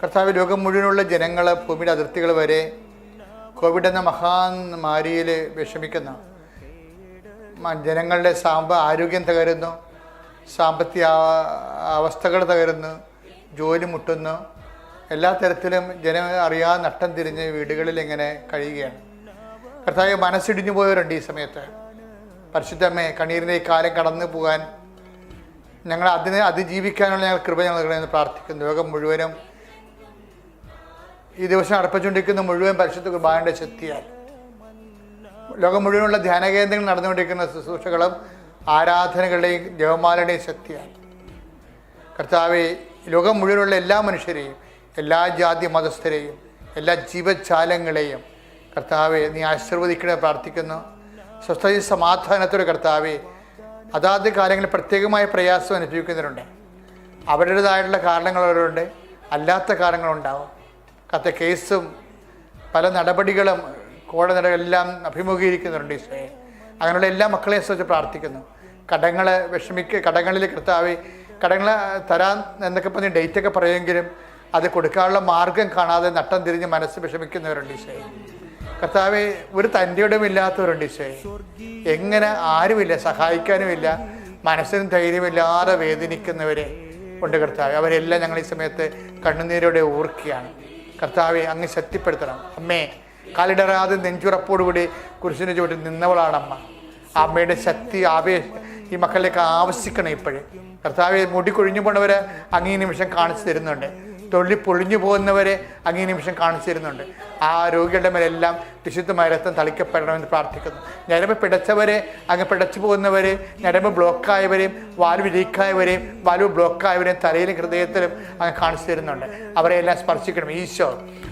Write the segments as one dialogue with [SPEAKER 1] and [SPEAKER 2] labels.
[SPEAKER 1] കർത്താവ് ലോകം മുഴുവനുള്ള ജനങ്ങൾ ഭൂമിയുടെ അതിർത്തികൾ വരെ കോവിഡ് എന്ന മഹാമാരിയിൽ വിഷമിക്കുന്ന ജനങ്ങളുടെ സാമ്പ ആരോഗ്യം തകരുന്നു സാമ്പത്തിക അവസ്ഥകൾ തകരുന്നു ജോലി മുട്ടുന്നു. എല്ലാ തരത്തിലും ജനം അറിയാതെ നട്ടം തിരിഞ്ഞ് വീടുകളിൽ ഇങ്ങനെ കഴിയുകയാണ്. കർത്താവ് മനസ്സിടിഞ്ഞു പോയവരുണ്ട് ഈ സമയത്ത്. പരിശുദ്ധമ്മേ കണ്ണീരിന്റെ ഈ കാലം കടന്നു പോകാൻ ഞങ്ങൾ അതിനെ അതിജീവിക്കാനുള്ള ഞങ്ങൾ കൃപ ഞങ്ങൾ പ്രാർത്ഥിക്കുന്നു. ലോകം മുഴുവനും ഈ ദിവസം അർപ്പിച്ചുകൊണ്ടിരിക്കുന്ന മുഴുവൻ പരിശുദ്ധ കുർബാനയുടെ ശക്തിയാൽ ലോകം മുഴുവനുള്ള ധ്യാന കേന്ദ്രങ്ങൾ നടന്നുകൊണ്ടിരിക്കുന്ന ശുശ്രൂഷകളും ആരാധനകളുടെയും ദേവമാലയുടെയും ശക്തിയാൽ കർത്താവെ ലോകം മുഴുവനുള്ള എല്ലാ മനുഷ്യരെയും എല്ലാ ജാതി മതസ്ഥരെയും എല്ലാ ജീവജാലങ്ങളെയും കർത്താവെ നീ ആശീർവദിക്കണേ പ്രാർത്ഥിക്കുന്നു. സ്വസ്ഥ സമാധാനത്തോടെ കർത്താവെ അതാത് കാലങ്ങളിൽ പ്രത്യേകമായ പ്രയാസം അനുഭവിക്കുന്നവരുണ്ട്. അവരുടേതായിട്ടുള്ള കാരണങ്ങൾ അവരുണ്ട്. അല്ലാത്ത കാരണങ്ങളുണ്ടാവും. കത്ത കേസും പല നടപടികളും കോടതി നടപടികളെല്ലാം അഭിമുഖീകരിക്കുന്നുണ്ട് ഈശോയെ. അങ്ങനെയുള്ള എല്ലാ മക്കളെയും സംബന്ധിച്ച് പ്രാർത്ഥിക്കുന്നു. കടങ്ങളെ വിഷമിക്ക കടങ്ങളിൽ കർത്താവ് കടങ്ങൾ തരാൻ എന്നൊക്കെ പറഞ്ഞ് ഡേറ്റൊക്കെ പറയുമെങ്കിലും അത് കൊടുക്കാനുള്ള മാർഗം കാണാതെ നട്ടം തിരിഞ്ഞ് മനസ്സ് വിഷമിക്കുന്നവരുണ്ട് ഈശോയെ. കർത്താവ് ഒരു തന്റെയോടും ഇല്ലാത്തവരുണ്ട് ഈശോയെ. എങ്ങനെ ആരുമില്ല സഹായിക്കാനുമില്ല മനസ്സിനും ധൈര്യമില്ലാതെ വേദനിക്കുന്നവരെ ഉണ്ട് കർത്താവ്. അവരെല്ലാം ഞങ്ങൾ ഈ സമയത്ത് കണ്ണുനീരോടെ ഓർക്കുകയാണ്. കർത്താവെ അങ്ങ് ശക്തിപ്പെടുത്തണം. അമ്മേ കാലിടറാതെ നെഞ്ചുറപ്പോടുകൂടി കുരിശിന് ചുവട്ടിൽ നിന്നവളാണ് അമ്മ. ആ അമ്മയുടെ ശക്തി ആവേശ ഈ മക്കളിലേക്ക് ആവശ്യിക്കണം ഇപ്പോഴും. കർത്താവെ മുടി കൊഴിഞ്ഞു പോണവരെ അങ്ങേ നിമിഷം കാണിച്ചു തരുന്നുണ്ട്. തൊള്ളി പൊളിഞ്ഞു പോകുന്നവരെ അങ്ങേ നിമിഷം കാണിച്ചു തരുന്നുണ്ട്. ആ രോഗികളുടെ മേലെല്ലാം വിശുദ്ധമായ രക്തം തളിക്കപ്പെടണമെന്ന് പ്രാർത്ഥിക്കുന്നു. ഞരമ്പ് പിടച്ചവരെ അങ്ങ് പിടച്ചു പോകുന്നവരെ ഞരമ്പ് ബ്ലോക്കായവരെയും വാൽവ് ലീക്കായവരെയും വാൽവ് ബ്ലോക്കായവരെയും തലയിലും ഹൃദയത്തിലും അങ്ങ് കാണിച്ചു തരുന്നുണ്ട്. അവരെ എല്ലാം സ്പർശിക്കണം. ഈശോ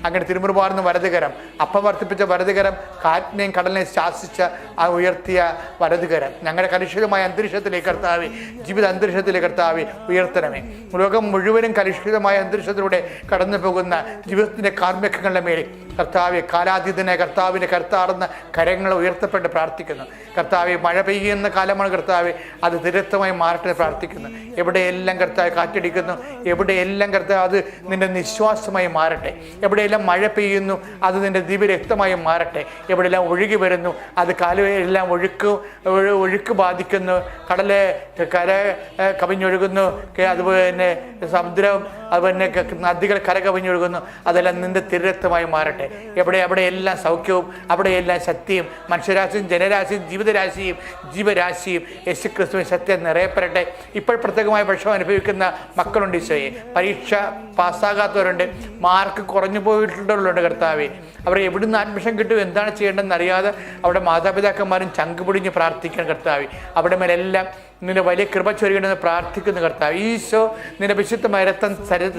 [SPEAKER 1] അങ്ങനെ തിരുമുറുപാർന്ന് വലതുകരം. അപ്പം വർദ്ധിപ്പിച്ച വലതുകരം കാറ്റിനെയും കടലിനെയും ശാസിച്ച ആ ഉയർത്തിയ വലതുകരം. ഞങ്ങളുടെ കലുഷിതമായ അന്തരീക്ഷത്തിലേക്ക് കർത്താവി ജീവിത അന്തരീക്ഷത്തിലേക്ക് കർത്താവി ഉയർത്തണമേ. ലോകം മുഴുവനും കലുഷിതമായ അന്തരീക്ഷത്തിലൂടെ കടന്നു പോകുന്ന ജീവിതത്തിന്റെ കാർമ്മികങ്ങളുടെ മേൽ കർത്താവെ കാലാതീതനെ കർത്താവിന്റെ കർത്താടുന്ന കരങ്ങൾ ഉയർത്തപ്പെട്ട് പ്രാർത്ഥിക്കുന്നു. കർത്താവെ മഴ പെയ്യുന്ന കാലമാണ് കർത്താവെ. അത് തിരക്തമായി മാറട്ടെ പ്രാർത്ഥിക്കുന്നു. എവിടെയെല്ലാം കർത്താവ് കാറ്റടിക്കുന്നു എവിടെയെല്ലാം കർത്താവ് അത് നിന്റെ നിശ്വാസമായി മാറട്ടെ. എവിടെയെല്ലാം മഴ പെയ്യുന്നു അത് നിന്റെ ദിവ്യരക്തമായി മാറട്ടെ. എവിടെയെല്ലാം ഒഴുകി വരുന്നു അത് കാലുവെല്ലാം ഒഴുക്ക് ഒഴു- ഒഴുക്ക് ബാധിക്കുന്നു. കടൽ കര കവിഞ്ഞൊഴുകുന്നു. അതുപോലെ സമുദ്രം അതുപോലെ നദികൾ കര കവിഞ്ഞൊഴുകുന്നു അതെല്ലാം നിന്റെ തിരക്തമായി മാറട്ടെ. എവിടെ എവിടെയെല്ലാം സൗഖ്യവും അവിടെയെല്ലാം ശക്തിയും മനുഷ്യരാശിയും ജനരാശിയും ജീവിതരാശിയും ജീവരാശിയും യേശു ക്രിസ്തുവിൻ സത്യം നിറയപ്പെടട്ടെ. ഇപ്പോൾ പ്രത്യേകമായ വിഷമം അനുഭവിക്കുന്ന മക്കളുണ്ട് ഈശോയെ. പരീക്ഷ പാസ്സാകാത്തവരുണ്ട്. മാർക്ക് കുറഞ്ഞു പോയിട്ടുള്ളവരുണ്ട് കർത്താവെ. അവരെ എവിടുന്ന് അഡ്മിഷൻ കിട്ടും എന്താണ് ചെയ്യേണ്ടതെന്ന് അറിയാതെ അവിടെ മാതാപിതാക്കന്മാരും ചങ്ക് പിടിഞ്ഞ് പ്രാർത്ഥിക്കണം കർത്താവെ. അവിടെ മേലെല്ലാം നിന്റെ വലിയ കൃപ ചൊരിയണമെന്ന് പ്രാർത്ഥിക്കുന്നു കർത്താവ്. ഈശോ നിന്റെ വിശുദ്ധമായ രക്തം ശരീര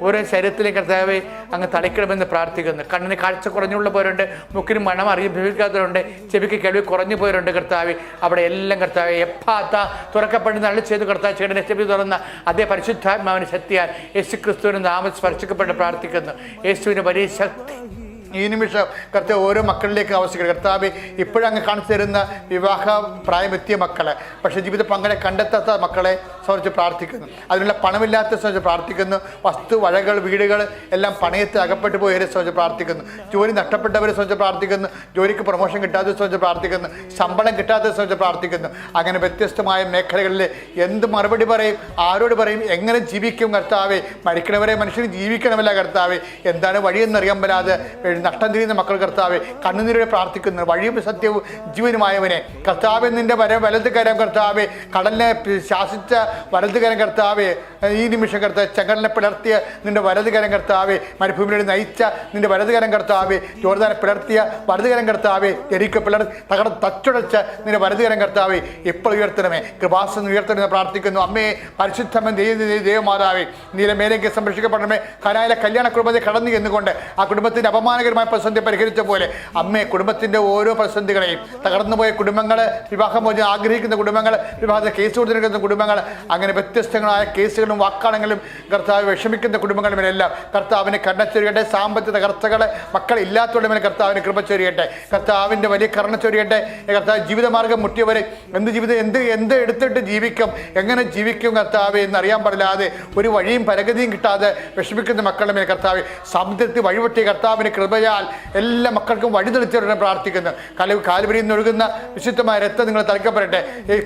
[SPEAKER 1] ഓരോ ശരീരത്തിലേക്ക് കർത്താവെ അങ്ങ് തളിക്കണമെന്ന് പ്രാർത്ഥിക്കുന്നു. കണ്ണിന് കാഴ്ച കുറഞ്ഞുള്ള പോരുണ്ട് മുക്കിന് മണം അറിയിക്കാത്തവരുണ്ട് ചെവിക്ക് കേൾവി കുറഞ്ഞു പോയവരുണ്ട് കർത്താവ്. അവിടെ എല്ലാം കർത്താവ് എപ്പാത്ത തുറക്കപ്പെടുന്ന അള്ളി ചെയ്ത് കർത്താവ് ചേട്ടനെ ചെവി തുറന്ന അതേ പരിശുദ്ധാത്മാവിന് ശക്തിയാൽ യേശു ക്രിസ്തുവിന് നാമം സ്പർശിക്കപ്പെട്ട് പ്രാർത്ഥിക്കുന്നു. യേശുവിന് വലിയ ശക്തി. ഈ നിമിഷം കർത്താവ് ഓരോ മക്കളിലേക്ക് ആവശ്യങ്ങൾ. കർത്താവ് ഇപ്പോഴങ്ങ് കാണിച്ചു തരുന്ന വിവാഹ പ്രായമെത്തിയ മക്കളെ. പക്ഷേ ജീവിത പങ്കാളെ കണ്ടെത്താത്ത മക്കളെ സംബന്ധിച്ച് പ്രാർത്ഥിക്കുന്നു. അതിനുള്ള പണമില്ലാത്ത സംബന്ധിച്ച് പ്രാർത്ഥിക്കുന്നു. വസ്തു വഴകൾ വീടുകൾ എല്ലാം പണയത്തിൽ അകപ്പെട്ടു പോയവരെ സംബന്ധിച്ച് പ്രാർത്ഥിക്കുന്നു. ജോലി നഷ്ടപ്പെട്ടവരെ സംബന്ധിച്ച് പ്രാർത്ഥിക്കുന്നു. ജോലിക്ക് പ്രൊമോഷൻ കിട്ടാത്ത സംബന്ധിച്ച് പ്രാർത്ഥിക്കുന്നു. ശമ്പളം കിട്ടാത്ത സംബന്ധിച്ച് പ്രാർത്ഥിക്കുന്നു. അങ്ങനെ വ്യത്യസ്തമായ മേഖലകളിൽ എന്ത് മറുപടി പറയും? ആരോട് പറയും? എങ്ങനെ ജീവിക്കും കർത്താവെ? മരിക്കണവരെ മനുഷ്യന് ജീവിക്കണമല്ല കർത്താവെ. എന്താണ് വഴിയെന്നറിയാൻ പറ്റാതെ നഷ്ടം തിരിയുന്ന മക്കൾ കർത്താവെ. കണ്ണുനീരോടെ പ്രാർത്ഥിക്കുന്നു. വഴിയും സത്യവും ജീവനുമായവനെ. കർത്താവെ നിന്റെ വര വലത് കരം കർത്താവെ. കടലിനെ ശാസിച്ച വലത് കർത്താവേ ഈ നിമിഷം കർത്താവ് ചെങ്കടലിനെ പിളർത്തിയ നിന്റെ വലത് കർത്താവേ മരുഭൂമിയിലൂടെ നയിച്ച നിന്റെ വലത് കർത്താവേ ജോർദാനെ പിളർത്തിയ വലത് കർത്താവേ എരിക്ക് പിളർ തകട തച്ചുടച്ച നിന്റെ വലത് കർത്താവേ ഇപ്പോൾ ഉയർത്തണമേ? കൃപാസനം ഉയർത്തണമെന്ന് പ്രാർത്ഥിക്കുന്നു. അമ്മയെ പരിശുദ്ധമൻ ദൈവം ദൈവമാതാവേ നീല മേലേക്ക് സംരക്ഷിക്കപ്പെടണമേ. കനായിലെ കല്യാണ കുടുംബത്തെ കടന്നു എന്നുകൊണ്ട് ആ കുടുംബത്തിന്റെ അപമാനകരമായ പ്രതിസന്ധി പരിഹരിച്ച പോലെ അമ്മയെ കുടുംബത്തിന്റെ ഓരോ പ്രതിസന്ധികളെയും തകർന്നുപോയ കുടുംബങ്ങൾ വിവാഹമോചനം ആഗ്രഹിക്കുന്ന കുടുംബങ്ങൾ വിവാഹത്തെ കേസ് കൊടുത്തിരിക്കുന്ന കുടുംബങ്ങൾ അങ്ങനെ വ്യത്യസ്തങ്ങളായ കേസുകളും വാക്കാണെങ്കിലും കർത്താവ് വിഷമിക്കുന്ന കുടുംബങ്ങളുമെല്ലാം കർത്താവിനെ കണ്ണ ചൊരിയട്ടെ സാമ്പത്തിക തകർച്ചകളെ മേലെ കർത്താവിന് കൃപ ചൊരിയട്ടെ. കർത്താവിന്റെ വലിയ കരുണ ചൊരിയട്ടെ. കർത്താവ് ജീവിതമാർഗം മുട്ടിയവരെ എന്ത് ജീവിതം എന്ത് എന്ത് എടുത്തിട്ട് ജീവിക്കും എങ്ങനെ ജീവിക്കും കർത്താവ് എന്നറിയാൻ പാടില്ലാതെ ഒരു വഴിയും പരഗതിയും കിട്ടാതെ വിഷമിക്കുന്ന മക്കളുടെ മേൽ കർത്താവ് സമുദ്രത്തിൽ വഴിപൊട്ടിയ കർത്താവിന് കൃപയാൽ എല്ലാ മക്കൾക്കും വഴി തെളിച്ചവരുടെ പ്രാർത്ഥിക്കുന്നു. കല നിന്ന് ഒഴുകുന്ന വിശുദ്ധമായ രക്തം നിങ്ങൾ തളിക്കപ്പെടട്ടെ. ഈ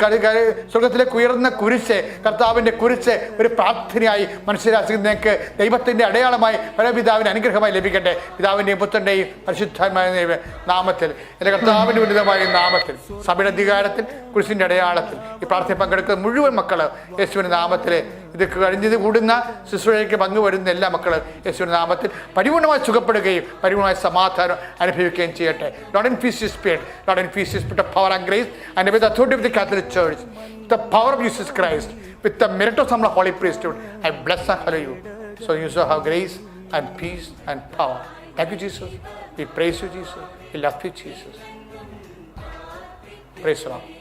[SPEAKER 1] സ്വർഗത്തിലേക്ക് ഉയർന്ന കുരിശ് കർത്താവിന്റെ കുറിച്ച് ഒരു പ്രാർത്ഥനയായി മനസ്സിലാക്കുന്നതിലേക്ക് ദൈവത്തിന്റെ അടയാളമായി പരപിതാവിന്റെ അനുഗ്രഹമായി ലഭിക്കട്ടെ. പിതാവിന്റെയും പുത്രന്റെയും പരിശുദ്ധമായ നാമത്തിൽ. എന്റെ കർത്താവിന്റെ ഉന്നതമായ നാമത്തിൽ സഭയുടെ അധികാരത്തിൽ കുരിശിന്റെ അടയാളത്തിൽ ഈ പ്രാർത്ഥന പങ്കെടുക്കുന്ന മുഴുവൻ മക്കൾ യേശുവിന്റെ നാമത്തിൽ ഇത് കഴിഞ്ഞത് കൂടുന്ന ശുശ്രൂഷയ്ക്ക് പങ്കുവരുന്ന എല്ലാ മക്കളും യേശുവിന്റെ നാമത്തിൽ പരിപൂർണമായി സുഖപ്പെടുകയും പരിപൂർണമായ സമാധാനം അനുഭവിക്കുകയും ചെയ്യട്ടെ Lord in peace spirit Lord in peace spirit power and grace and with authority of the Catholic church the power of Jesus Christ, with the merit of some holy priesthood, I bless and hallow you. So you shall have grace and peace and power. Thank you, Jesus. We praise you, Jesus. We love you, Jesus. Praise the Lord.